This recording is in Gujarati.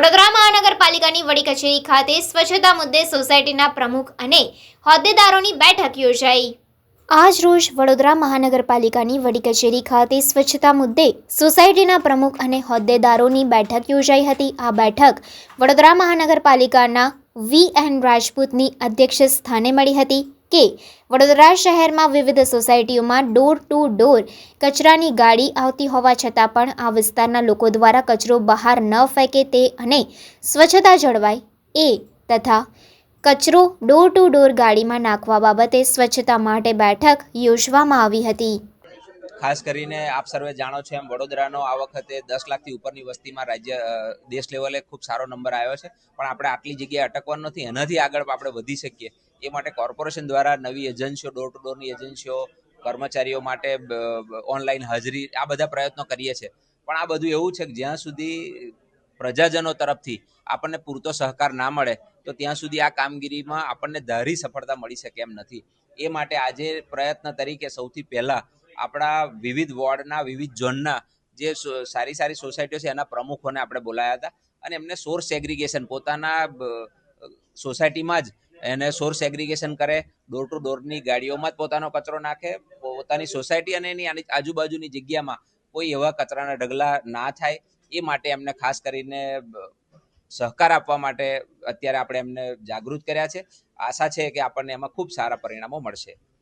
વડોદરા મહાનગરપાલિકાની વડી કચેરી ખાતે સ્વચ્છતા મુદ્દે સોસાયટીના પ્રમુખ અને હોદ્દેદારોની બેઠક યોજાઈ. આજ રોજ વડોદરા મહાનગરપાલિકાની વડી કચેરી ખાતે સ્વચ્છતા મુદ્દે સોસાયટીના પ્રમુખ અને હોદ્દેદારોની બેઠક યોજાઈ હતી. આ બેઠક વડોદરા મહાનગરપાલિકાના વી એન રાજપૂતની અધ્યક્ષ સ્થાને મળી હતી. કે વડોદરા શહેરમાં વિવિધ સોસાયટીઓમાં ડોર ટુ ડોર કચરાની ગાડી આવતી હોવા છતાં પણ આ વિસ્તારના લોકો દ્વારા કચરો બહાર ન ફેંકે તે અને સ્વચ્છતા જળવાય એ તથા કચરો ડોર ટુ ડોર ગાડીમાં નાખવા બાબતે સ્વચ્છતા માટે બેઠક યોજવામાં આવી હતી. ખાસ કરીને આપ સર્વે જાણો છો એમ વડોદરાનો આ વખતે દસ લાખથી ઉપરની વસ્તીમાં રાજ્ય દેશ લેવલે ખૂબ સારો નંબર આવ્યો છે. પણ આપણે આટલી જગ્યાએ અટકવાનું નથી. એનાથી આગળ આપણે વધી શકીએ. એ માટે કોર્પોરેશન દ્વારા નવી એજન્સીઓ ડોર ટુ ડોરની એજન્સીઓ, કર્મચારીઓ માટે ઓનલાઈન હાજરી, આ બધા પ્રયત્નો કરીએ છીએ. પણ આ બધું એવું છે કે જ્યાં સુધી પ્રજાજનો તરફથી આપણને પૂરતો સહકાર ના મળે, તો ત્યાં સુધી આ કામગીરીમાં આપણને ધારી સફળતા મળી શકે એમ નથી. એ માટે આજે પ્રયત્ન તરીકે સૌથી પહેલાં આપણા વિવિધ વોર્ડના, વિવિધ ઝોનના જે સારી સારી સોસાયટીઓ છે, એના પ્રમુખોને આપણે બોલાયા હતા. અને એમને સોર્સ એગ્રિગેશન, પોતાના સોસાયટીમાં જ એને સોર્સ એગ્રીગેશન કરે ડોર ટુ ડોરની ગાડીઓમાં જ પોતાનો કચરો નાખે, પોતાની સોસાયટી અને એની આજુબાજુની જગ્યામાં કોઈ એવા કચરાના ઢગલા ના થાય, એ માટે એમને ખાસ કરીને સહકાર આપવા માટે અત્યારે આપણે એમને જાગૃત કર્યા છે. આશા છે કે આપણને એમાં ખૂબ સારા પરિણામો મળશે.